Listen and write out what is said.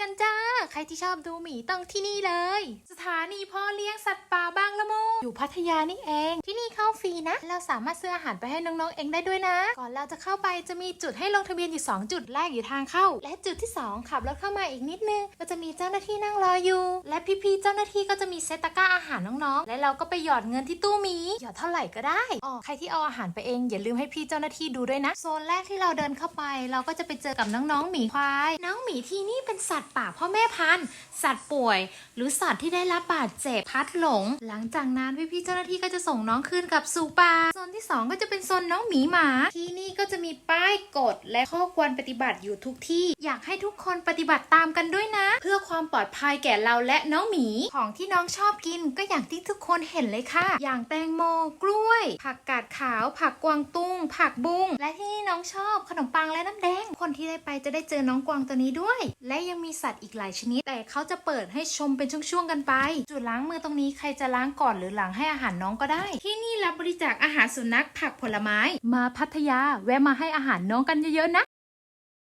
กันจ้า ใครที่ชอบดูหมีต้องที่นี่เลย สถานีพ่อเลี้ยงสัตว์ป่าบา อยู่พัทยานี่เอง ที่นี่เข้าฟรีนะ เราสามารถซื้ออาหารไปให้น้องๆเองได้ด้วยนะ ก่อนเราจะเข้าไปจะมีจุดให้ลงทะเบียนอยู่ 2 จุดแรกอยู่ทางเข้า และจุดที่ 2 ขับรถเข้ามาอีกนิดนึง ก็จะมีเจ้าหน้าที่นั่งรออยู่ และพี่ๆเจ้าหน้าที่ก็จะมีเซตตะกร้าอาหารน้องๆ และเราก็ไปหยอดเงินที่ตู้มีหยอดเท่าไหร่ก็ได้อ๋อใครที่เอาอาหารไปเองอย่าลืมให้พี่เจ้าหน้าที่ดูด้วยนะโซนแรกที่เราเดินเข้าไป เราก็จะไปเจอกับน้องๆหมีควายน้องหมีที่นี่เป็นสัตว์ป่าพ่อแม่พันธุ์สัตว์ป่วย หรือสัตว์ที่ได้รับบาดเจ็บพัดหลง หลังจากนั้นพี่ๆเจ้าหน้าที่ก็จะส่งน้องคืนกลับสู่ป่าโซนที่ 2 ก็จะเป็นโซนน้องหมีหมา ที่นี่ก็จะมีป้ายกฎและข้อควรปฏิบัติอยู่ทุกที่ อยากให้ทุกคนปฏิบัติตามกันด้วยนะ พื่อความปลอดภัยแก่เราและน้องหมี ของที่น้องชอบกินก็อย่างที่ทุกคนเห็นเลยค่ะ อย่างแตงโมกล้วย ผักกาดขาว ผักกวางตุ้ง ผักบุ้งและที่นี่น้องชอบขนมปังและน้ำแดง คนที่ได้ไปจะได้เจอน้องกวางตัวนี้ด้วย และยังมีสัตว์อีกหลายชนิด แต่เขาจะเปิดให้ชมเป็นช่วงๆกันไป จุดล้างมือตรงนี้ใครจะล้างก่อนหรือหลังให้อาหารน้องก็ได้ ที่นี่รับบริจาคอาหารสุนัขผักผลไม้ มาพัทยาแวะมาให้อาหารน้องกันเยอะๆนะ